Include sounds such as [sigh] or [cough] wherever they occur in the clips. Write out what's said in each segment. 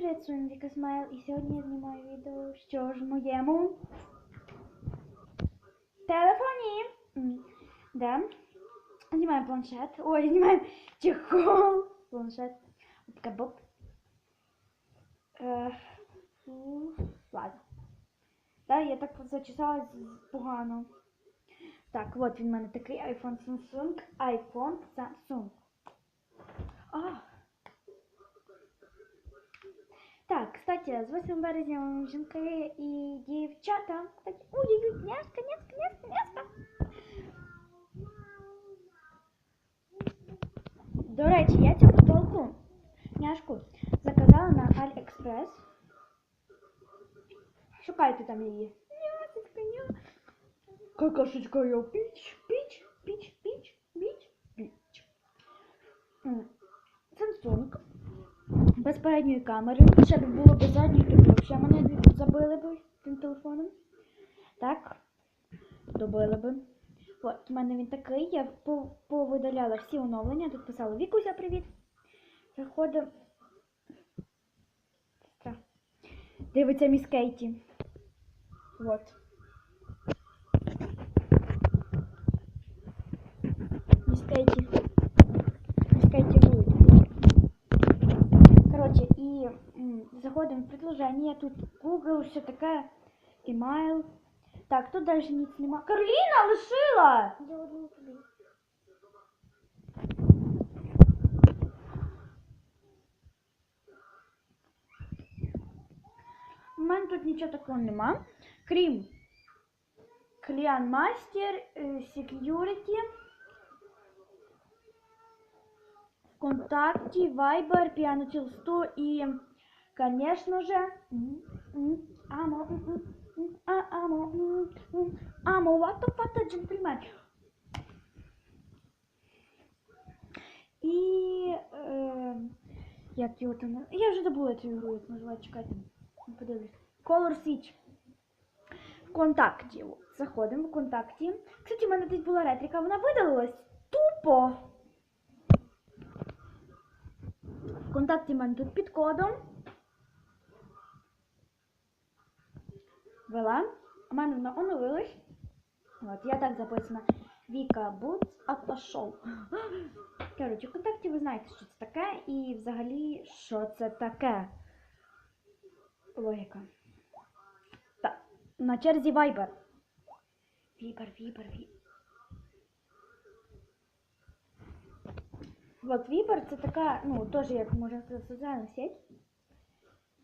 привіт, з вами Віка Смайл, і сьогодні я знімаю відео, що ж в моєму телефоні. Да. Знімаємо планшет. Ой, знімаємо чехол. Планшет. Така боп. Е, Ладно. Да, я так зачесалась погано. Так, от він в мене такий iPhone Samsung. iPhone Samsung. А, кстати, з 8 березня жінки і дівчата. Кстати, ой, ой, няшка, няшка, няшка, няшка. До речі, я цю футболку, няшку, заказала на AliExpress. Шукайте там її. Няшечка, ня. Какашечка я піч, піч, піч, піч, піч, піч. М, Samsung Без передньої камери. Ще б було без задньої, то взагалі мене забили б тим телефоном. Так, добили б. От, у мене він такий. Я повидаляла всі оновлення. Тут писала Вікуся, привіт. Заходимо. Дивиться міс Кейті. От. м, заходимо в предложення. Тут Google, все таке, email. Так, тут далі ніц нема. Кароліна лишила! Я одну тобі. У мене тут нічого такого нема. Крім Кліан Мастер, е, Security, ВКонтакті, Viber, Piano Chill 100 і, конечно же, Амо, Амо, Амо, the. І, як його там, я вже забула цю ігру, як називається, чекайте, подивлюсь. Color Switch. Вконтакті. Заходимо в контакті. Кстати, в мене десь була ретрика, вона видалилась тупо. Вконтакті в мене тут під кодом. Вела. У мене вона оновилась. От, я так записана. Віка Буц отошов. [laughs] Коротше, в контакті ви знаєте, що це таке, і взагалі, що це таке. Логіка. Так, на черзі Viber. Viber, Viber, Viber. От Viber це така, ну, теж, як можна сказати, соціальна сеть.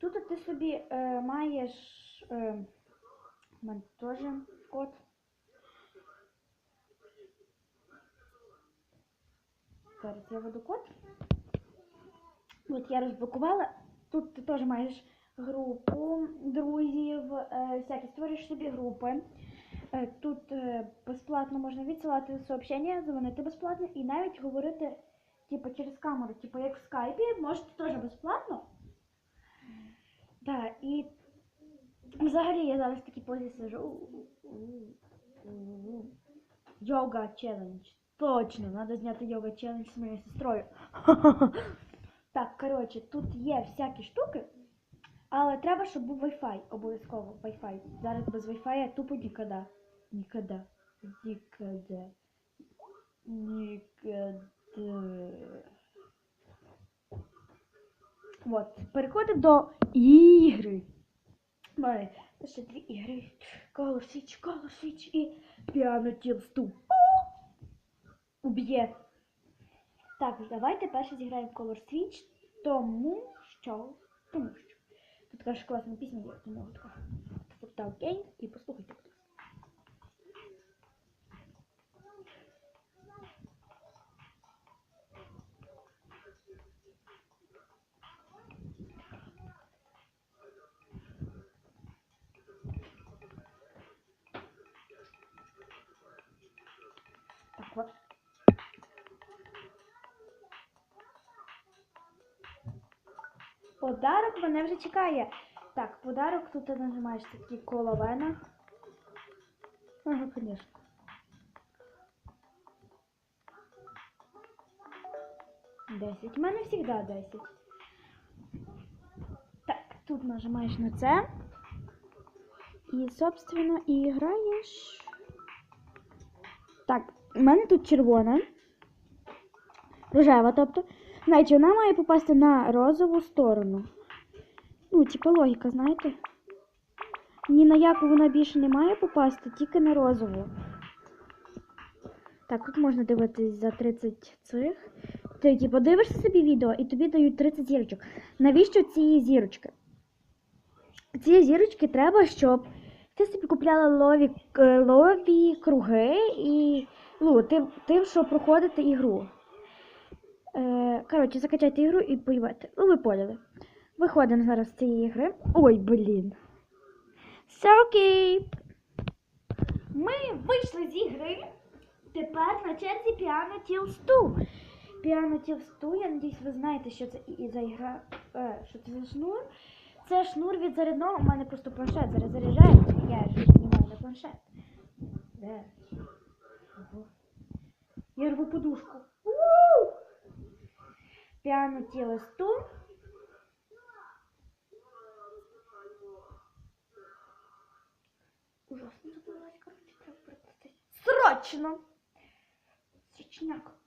Тут ти собі е, маєш. Е, у мене теж код. Зараз я веду код. От я розблокувала. Тут ти теж маєш групу друзів, е, всякі створюєш собі групи. Е, тут е, безплатно можна відсилати сообщення, дзвонити безплатно і навіть говорити типу, через камеру, типу як в скайпі, можете теж безплатно. Так, і взагалі я зараз в такій позі сижу. Йога челендж. Точно, треба зняти йога челендж з моєю сестрою. [laughs] Так, коротше, тут є всякі штуки, але треба, щоб був Wi-Fi, обов'язково Wi-Fi. Зараз без Wi-Fi я тупо ніколи. Ніколи. Ніколи. Ніколи. От, переходимо до ігри. Має ще дві ігри. Color Switch, Color Switch і Piano Team 2. Уб'є. Так, давайте перше зіграємо Color Switch, тому що. Тому що. Тут така ж класна пісня є, тому така. Тобто окей, і послухайте, будь ласка. Так, от. Подарок мене вже чекає. Так, подарок тут ти нажимаєш такі коло вена. Ага, звісно. Десять. У мене завжди десять. тут нажимаєш на це. І, собственно, і граєш. Так, у мене тут червона. Рожева, тобто. Значить, вона має попасти на розову сторону. Ну, типа логіка, знаєте? Ні на яку вона більше не має попасти, тільки на розову. Так, тут можна дивитись за 30 цих. Ти типу, дивишся собі відео і тобі дають 30 зірочок. Навіщо ці зірочки? Ці зірочки треба, щоб ти собі купляла лові, е, лові круги і ну, ти, ти щоб проходити ігру. Коротше, закачайте ігру і поїбати. Ну, ви поняли. Виходимо зараз з цієї гри. Ой, блін. Все окей. Ми вийшли з ігри. Тепер на черзі Piano Till 2. Piano Till 2, я надіюсь, ви знаєте, що це і за ігра, е, що це за шнур. Це шнур від зарядного, у мене просто планшет зараз заряджається, я ж знімаю на планшет. Де? Ого. Я рву подушку. втянуті листом. Ужасно забулась, коротше, треба. Срочно! Січняк.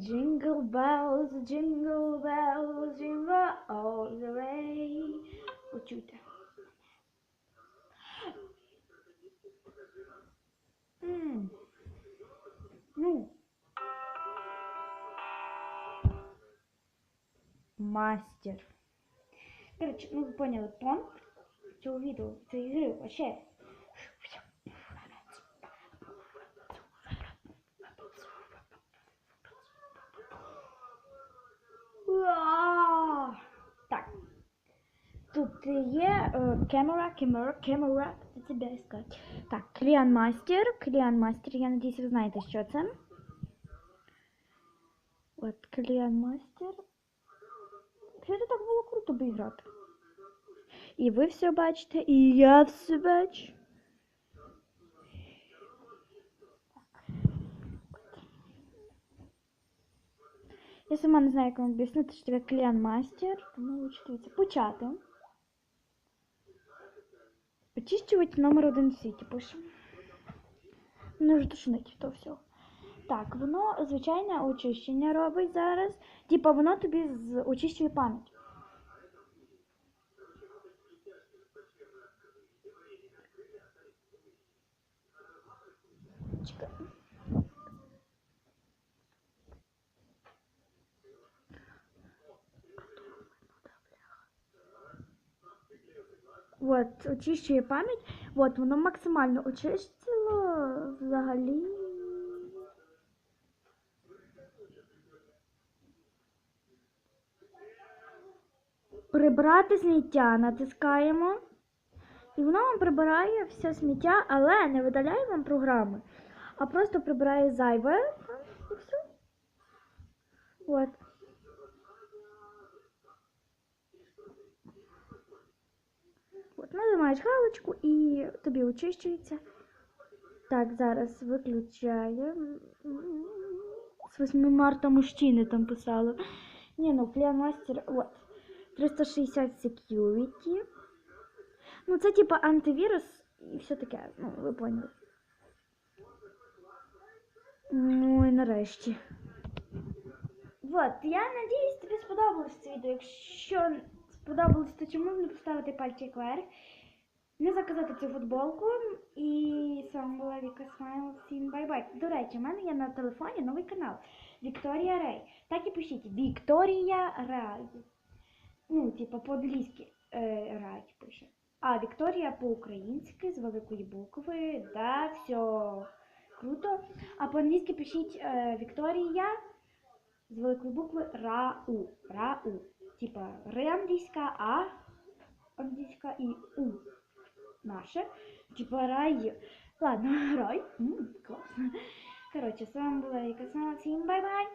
Jingle bells, jingle bells, jingle all the way. Почуйте. М. Ну. Мастер. Короче, ну ви поняли, тон цього відео, цієї гри вообще. Так. Тут є камера, камера, камера. Тебе искать. Так, Кліан Мастер. Кліан Мастер. Я надіюсь, ви знаєте, що це. От, Кліан Мастер. Це так було круто би грати? І ви все бачите, і я все бачу. Я сама не знаю, як вам об'яснити, що таке кліан мастер, тому дивіться. Почати. Очищувати номер один в світі пишемо. Мене вже тошнить то все. Так, воно звичайне очищення робить зараз. Типа воно тобі очищує пам'ять. Чекай. От, очищує пам'ять. От, воно максимально очистило взагалі. Прибрати сміття натискаємо. І воно вам прибирає все сміття, але не видаляє вам програми, а просто прибирає зайве. І все. От. От, нажимаєш галочку і тобі очищується. Так, зараз виключаємо. З 8 марта мужчини там писали. Ні, ну Клеомастер, от. 360 security. Ну, це типа антивірус і все таке. Ну, ви поняли. Ну і нарешті. Вот, я надіюсь, тобі сподобалось це відео. Якщо сподобалось, то чому не поставити пальчик вверх? Не заказати цю футболку. І з вами була Віка Смайл. Всім бай-бай. До речі, у мене є на телефоні новий канал Вікторія Рей. Так і пишіть Вікторія Рай. Ну, типа по-англійськи е, Рай пише. А Вікторія по-українськи з великої букви. Да, все круто. А по-англійськи пишіть е, Вікторія з великої букви Рау. Рау типа англійська, А английская и У наше. Типа рай. Ладно, рай. М -м, класно. Коротше, з вами была Ікасана. Всім бай-бай!